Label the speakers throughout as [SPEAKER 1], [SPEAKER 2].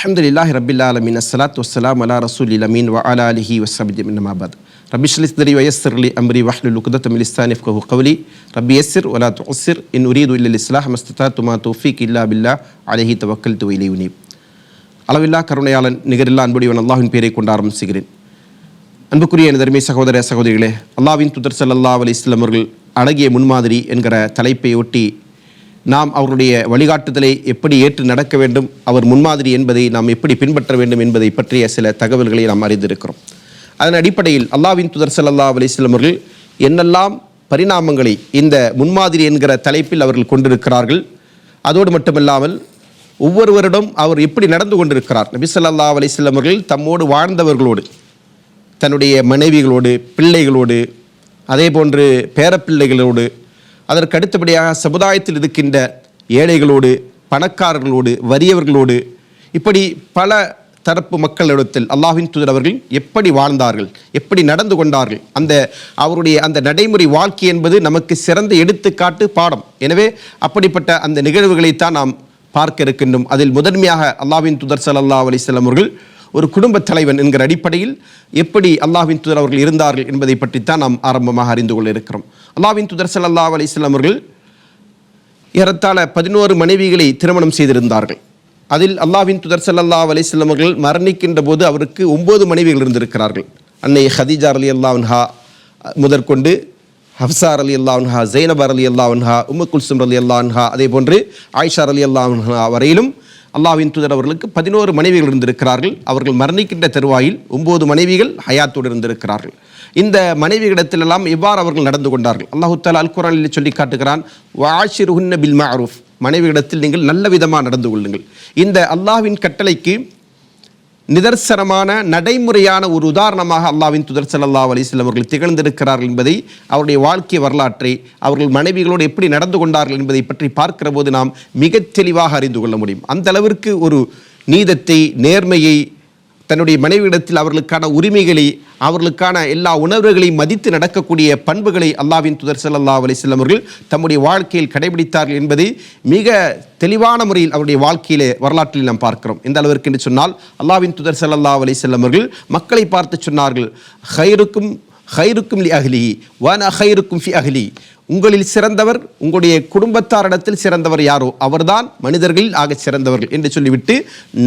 [SPEAKER 1] அஹமதுல்லாஹி ரபில்லா அலமின் அஸ்லாத் வஸ்ஸலாம் அலா ரசூல் இலமீன் வ அலா அலிஹி வசபி மின்னமாபாத் ரபி ஷ்லிஸ்தரி வயஸ்ஸர்லி அம்ரி வஹ்லுல் உக்தத் மில் இஸ்தானி ஃப்கஹு கவ்லி ரபி யஸ்ஸிர் வலா துசிர் இன் உரீது இல்லில் இஸ்லாஹ் மஸ்ததாத்து துமா தோஃபிக் இல்லா பில்லா அலஹி தவக்கல் து இலைஹி உனீப் அளவில்லா கருணையாளன் நிகரில்லா அன்புடையவன் அல்லாஹின் பேரை கொண்டு ஆரம்பிச்சுகிறேன் அன்புக்குரிய எனது அருமை சகோதர சகோதரிகளே அல்லாவின் துதர் சல்லா அலி இஸ்லாம் அவர்கள் அழகிய முன்மாதிரி என்கிற தலைப்பை ஒட்டி நாம் அவருடைய வழிகாட்டுதலை எப்படி ஏற்று நடக்க வேண்டும் அவர் முன்மாதிரி என்பதை நாம் எப்படி பின்பற்ற வேண்டும் என்பதை பற்றிய சில தகவல்களை நாம் அறிந்திருக்கிறோம். அதன் அடிப்படையில் அல்லாவின் துதர் சல்லா அலிஸ்லம் அவர்கள் என்னெல்லாம் பரிணாமங்களை இந்த முன்மாதிரி என்கிற தலைப்பில் அவர்கள் கொண்டிருக்கிறார்கள் அதோடு மட்டுமல்லாமல் ஒவ்வொருவரிடம் அவர் எப்படி நடந்து கொண்டிருக்கிறார். நபி ஸல்லல்லாஹு அலிஸ்லம் அவர்கள் தம்மோடு வாழ்ந்தவர்களோடு தன்னுடைய மனைவிகளோடு பிள்ளைகளோடு அதே போன்று பேரப்பிள்ளைகளோடு அதற்கு அடுத்தபடியாக சமுதாயத்தில் இருக்கின்ற ஏழைகளோடு பணக்காரர்களோடு வறியவர்களோடு இப்படி பல தரப்பு மக்களிடத்தில் அல்லாஹின் தூதர் அவர்கள் எப்படி வாழ்ந்தார்கள் எப்படி நடந்து கொண்டார்கள் அந்த அவருடைய அந்த நடைமுறை வாழ்க்கை என்பது நமக்கு சிறந்த எடுத்துக்காட்டு பாடம். எனவே அப்படிப்பட்ட அந்த நிகழ்வுகளைத்தான் நாம் பார்க்க இருக்கின்றோம். அதில் முதன்மையாக அல்லாஹ்வின் தூதர் சல்லா அலைஹி அவர்கள் ஒரு குடும்பத் தலைவன் என்கிற அடிப்படையில் எப்படி அல்லாவின் தூதர் அவர்கள் இருந்தார்கள் என்பதை பற்றித்தான் நாம் ஆரம்பமாக அறிந்து கொள்ள இருக்கிறோம். அல்லாவின் தூதர் ஸல்லல்லாஹு அலிஸ்லாம் அவர்கள் ஏறத்தாழ பதினோரு மனைவிகளை திருமணம் செய்திருந்தார்கள். அதில் அல்லாஹ்வின் தூதர் ஸல்லல்லாஹு அலைஹி அவர்கள் மரணிக்கின்ற போது அவருக்கு ஒன்பது மனைவிகள் இருந்திருக்கிறார்கள். அன்னை ஹதீஜா அலி அல்லாவன்ஹா முதற்கொண்டு ஹப்சார் அலி அல்லாவன்ஹா ஜெய்னபர் அலி அல்லாவன்ஹா உம்மு குல்சும் அலி அல்லாஹா அதே போன்று ஆயிஷா அலி அல்லாவன்ஹா வரையிலும் அல்லாவின் தூதர் அவர்களுக்கு பதினோரு மனைவிகள் இருந்திருக்கிறார்கள். அவர்கள் மரணிக்கின்ற தருவாயில் ஒன்பது மனைவிகள் ஹயாத்தோடு இருந்திருக்கிறார்கள். இந்த மனைவிகளிடத்திலெல்லாம் எவ்வாறு அவர்கள் நடந்து கொண்டார்கள்? அல்லாஹு தாலா அல் குரானில் சொல்லி காட்டுகிறான் வாஷிருஹுன்ன பில் மாரூஃப். மனைவியிடத்தில் நீங்கள் நல்ல விதமாக நடந்து கொள்ளுங்கள். இந்த அல்லாஹ்வின் கட்டளைக்கு நிதர்சனமான நடைமுறையான ஒரு உதாரணமாக அல்லாவின் துதர் சல்லா அலிஸ்லம் அவர்கள் திகழ்ந்திருக்கிறார்கள் என்பதை அவருடைய வாழ்க்கை வரலாற்றை அவர்கள் மனைவிகளோடு எப்படி நடந்து கொண்டார்கள் என்பதை பற்றி பார்க்கிற போது நாம் மிகத் தெளிவாக அறிந்து கொள்ள முடியும். அந்த அளவிற்கு ஒரு நீதத்தை நேர்மையை தன்னுடைய மனைவியிடத்தில் அவர்களுக்கான உரிமைகளை அவர்களுக்கான எல்லா உணர்வுகளையும் மதித்து நடக்கக்கூடிய பண்புகளை அல்லாவின் துதர் சல்லா அலைஹி அவர்கள் தம்முடைய வாழ்க்கையில் கடைபிடித்தார்கள் என்பதை மிக தெளிவான முறையில் அவருடைய வாழ்க்கையிலே வரலாற்றில் நாம் பார்க்கிறோம். எந்த அளவிற்கு என்று சொன்னால் அல்லாவின் துதர் சல்லா அலைஹி அவர்கள் மக்களை பார்த்து சொன்னார்கள் ஹைருக்கும் ஹைருக்கும் லி அஹ்லி வன ஹைருக்கும் ஃபி அஹ்லி. உங்களில் சிறந்தவர் உங்களுடைய குடும்பத்தாரிடத்தில் சிறந்தவர் யாரோ அவர்தான் மனிதர்களில் ஆகச் சிறந்தவர்கள் என்று சொல்லிவிட்டு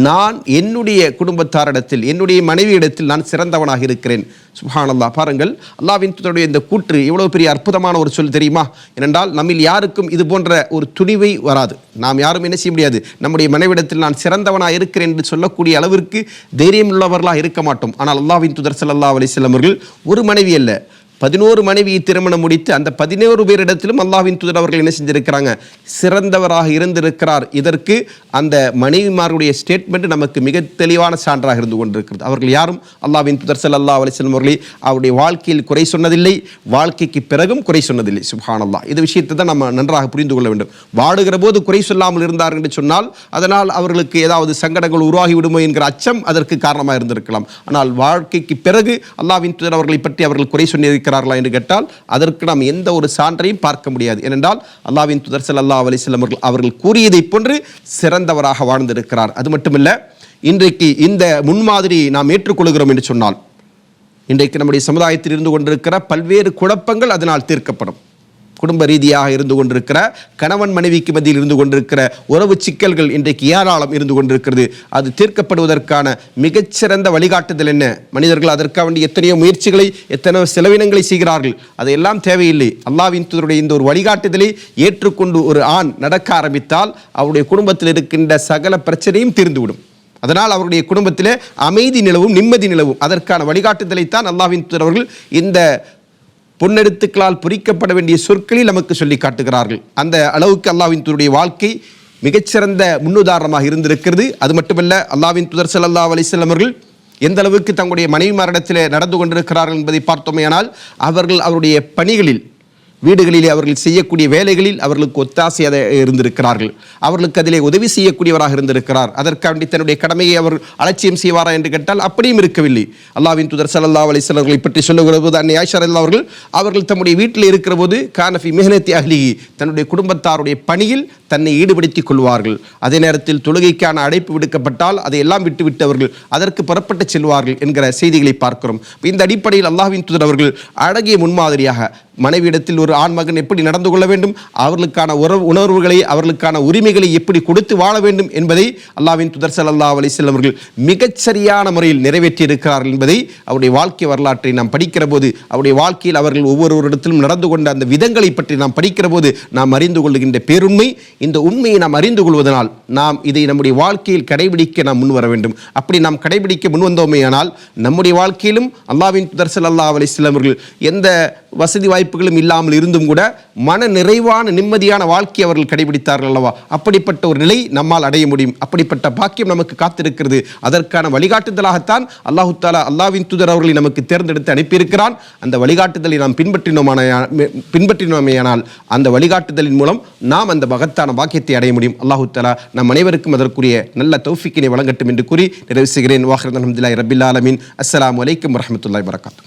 [SPEAKER 1] நான் என்னுடைய குடும்பத்தாரிடத்தில் என்னுடைய மனைவியிடத்தில் நான் சிறந்தவனாக இருக்கிறேன். சுஹானல்லா பாருங்கள் அல்லாவின் தூதருடைய இந்த கூற்று எவ்வளோ பெரிய அற்புதமான ஒரு சொல் தெரியுமா? ஏனென்றால் நம்மில் யாருக்கும் இது போன்ற ஒரு துணிவை வராது. நாம் யாரும் என்ன செய்ய முடியாது? நம்முடைய மனைவிடத்தில் நான் சிறந்தவனாக இருக்கிறேன் என்று சொல்லக்கூடிய அளவிற்கு தைரியம் உள்ளவர்களாக இருக்க மாட்டோம். ஆனால் அல்லாவின் துதர் சல்லா அலைஹி அவர்கள் ஒரு மனைவி அல்ல பதினோரு மனைவியை திருமணம் முடித்து அந்த பதினோரு பேரிடத்திலும் அல்லாவின் தூதர் அவர்கள் என்ன செஞ்சிருக்கிறாங்க? சிறந்தவராக இருந்திருக்கிறார். இதற்கு அந்த மனைவிமாருடைய ஸ்டேட்மெண்ட் நமக்கு மிக தெளிவான சான்றாக இருந்து கொண்டிருக்கிறது. அவர்கள் யாரும் அல்லாஹ்வின் தூதர் சல்லா அலைஹி அவர்களை அவருடைய வாழ்க்கையில் குறை சொன்னதில்லை. வாழ்க்கைக்கு பிறகும் குறை சொன்னதில்லை. சுப்ஹானல்லாஹ். இது விஷயத்தை தான் நம்ம நன்றாக புரிந்து கொள்ள வேண்டும். வாடுகிற போது குறை சொல்லாமல் இருந்தார் என்று சொன்னால் அதனால் அவர்களுக்கு ஏதாவது சங்கடங்கள் உருவாகி விடுமோ என்கிற அச்சம் அதற்கு காரணமாக இருந்திருக்கலாம். ஆனால் வாழ்க்கைக்கு பிறகு அல்லாஹ்வின் தூதர் அவர்களை பற்றி அவர்கள் குறை இருக்கிறார்களா என்று கேட்டால் அதற்கு நாம் எந்த ஒரு சான்றையும் பார்க்க முடியாது. ஏனென்றால் அல்லாவின் துதர் ஸல்லல்லாஹு அலைஹி அவர்கள் அவர்கள் கூறியதைப் போன்று சிறந்தவராக வாழ்ந்திருக்கிறார். அது மட்டுமல்ல இன்றைக்கு இந்த முன்மாதிரி நாம் ஏற்றுக்கொள்கிறோம் என்று சொன்னால் இன்றைக்கு நம்முடைய சமுதாயத்தில் இருந்து கொண்டிருக்கிற பல்வேறு குழப்பங்கள் அதனால் தீர்க்கப்படும். குடும்ப ரீதியாக இருந்து கொண்டிருக்கிற கணவன் மனைவிக்கு மத்தியில் இருந்து கொண்டிருக்கிற உறவு சிக்கல்கள் இன்றைக்கு ஏராளம் இருந்து கொண்டிருக்கிறது. அது தீர்க்கப்படுவதற்கான மிகச்சிறந்த வழிகாட்டுதல் என்ன? மனிதர்கள் அதற்காக வேண்டிய எத்தனையோ முயற்சிகளை எத்தனையோ செலவினங்களை செய்கிறார்கள். அதையெல்லாம் தேவையில்லை. அல்லாவின் தூதருடைய இந்த ஒரு வழிகாட்டுதலை ஏற்றுக்கொண்டு ஒரு ஆண் நடக்க ஆரம்பித்தால் அவருடைய குடும்பத்தில் இருக்கின்ற சகல பிரச்சனையும் தீர்ந்துவிடும். அதனால் அவருடைய குடும்பத்திலே அமைதி நிலவும் நிம்மதி நிலவும். அதற்கான வழிகாட்டுதலைத்தான் அல்லாவின் அவர்கள் இந்த பொன்னெடுத்துக்களால் பொறிக்கப்பட வேண்டிய சொற்களில் நமக்கு சொல்லி காட்டுகிறார்கள். அந்த அளவுக்கு அல்லாவின் தூதருடைய வாழ்க்கை மிகச்சிறந்த முன்னுதாரணமாக இருந்திருக்கிறது. அது மட்டுமல்ல அல்லாவின் தூதர் சல்லா அலைஹி அவர்கள் எந்த அளவுக்கு தங்களுடைய மனைவிமாரிடத்தில் நடந்து கொண்டிருக்கிறார்கள் என்பதை பார்த்தோமேயானால் அவர்கள் அவருடைய பணிகளில் வீடுகளிலே அவர்கள் செய்யக்கூடிய வேலைகளில் அவர்களுக்கு ஒத்தாசையாக இருந்திருக்கிறார்கள். அவர்களுக்கு அதிலே உதவி செய்யக்கூடியவராக இருந்திருக்கிறார். அதற்காண்டி தன்னுடைய கடமையை அவர் அலட்சியம் செய்வாரா என்று கேட்டால் அப்படியும் இருக்கவில்லை. அல்லாவின் துதர் சல்லா அலைஹி வஸல்லம் பற்றி சொல்லுகிற போது அன்னை அவர்கள் அவர்கள் தம்முடைய வீட்டில் இருக்கிற போது கானஃபி மெஹனத்தி அஹ்லிஹி தன்னுடைய குடும்பத்தாருடைய பணியில் தன்னை ஈடுபடுத்திக் கொள்வார்கள். அதே நேரத்தில் தொழுகைக்கான அழைப்பு விடுக்கப்பட்டால் அதை எல்லாம் விட்டுவிட்டு அவர்கள் அதற்கு புறப்பட்டு செல்வார்கள் என்கிற செய்திகளை பார்க்கிறோம். இந்த அடிப்படையில் அல்லாஹின் துதர் அவர்கள் அழகிய முன்மாதிரியாக மனைவியிடத்தில் ஒரு ஆண் மகன் எப்படி நடந்து கொள்ள வேண்டும்? அவர்களுக்கான உறவு உணர்வுகளை அவர்களுக்கான உரிமைகளை எப்படி கொடுத்து வாழ வேண்டும் என்பதை அல்லாவின் துதர் ஸல்லல்லாஹு அலைஹி அவர்கள் மிகச்சரியான முறையில் நிறைவேற்றி இருக்கிறார்கள் என்பதை அவருடைய வாழ்க்கை வரலாற்றை நாம் படிக்கிற போது அவருடைய வாழ்க்கையில் அவர்கள் ஒவ்வொருவரிடத்திலும் நடந்து கொண்ட அந்த விதங்களை பற்றி நாம் படிக்கிற போது நாம் அறிந்து கொள்ளுகின்ற பேருண்மை இந்த உண்மையை நாம் அறிந்து கொள்வதனால் நாம் இதை நம்முடைய வாழ்க்கையில் கடைபிடிக்க நாம் முன்வர வேண்டும். அப்படி நாம் கடைபிடிக்க முன் ஆனால் நம்முடைய வாழ்க்கையிலும் அல்லாவின் துதர் ஸல்லல்லாஹு அலைஹி அவர்கள் எந்த வசதி வாய்ப்புகளும் இல்லாமல் இருந்தும் கூட மன நிறைவான நிம்மதியான வாழ்க்கை அவர்கள் கடைபிடித்தார்கள் அல்லவா? அப்படிப்பட்ட ஒரு நிலை நம்மால் அடைய முடியும். அப்படிப்பட்ட பாக்கியம் நமக்கு காத்திருக்கிறது. அதற்கான வழிகாட்டுதலாகத்தான் அல்லாஹு தாலா அல்லாவின் தூதர் அவர்களை நமக்கு தேர்ந்தெடுத்து அனுப்பியிருக்கிறான். அந்த வழிகாட்டுதலை நாம் பின்பற்றினோமான பின்பற்றினோமேயானால் அந்த வழிகாட்டுதலின் மூலம் நாம் அந்த மகத்தான பாக்கியத்தை அடைய முடியும். அல்லாஹு தாலா நம் அனைவருக்கும் அதற்குரிய நல்ல தௌஃபிக்கினை வழங்கட்டும் என்று கூறி நிறைவு செய்கிறேன். வாஹர் அஹமதுல்லாய் ரபில் ஆலமின். அஸ்ஸலாமு அலைக்கும் வரஹ்மத்துல்லாஹி வரகாத்து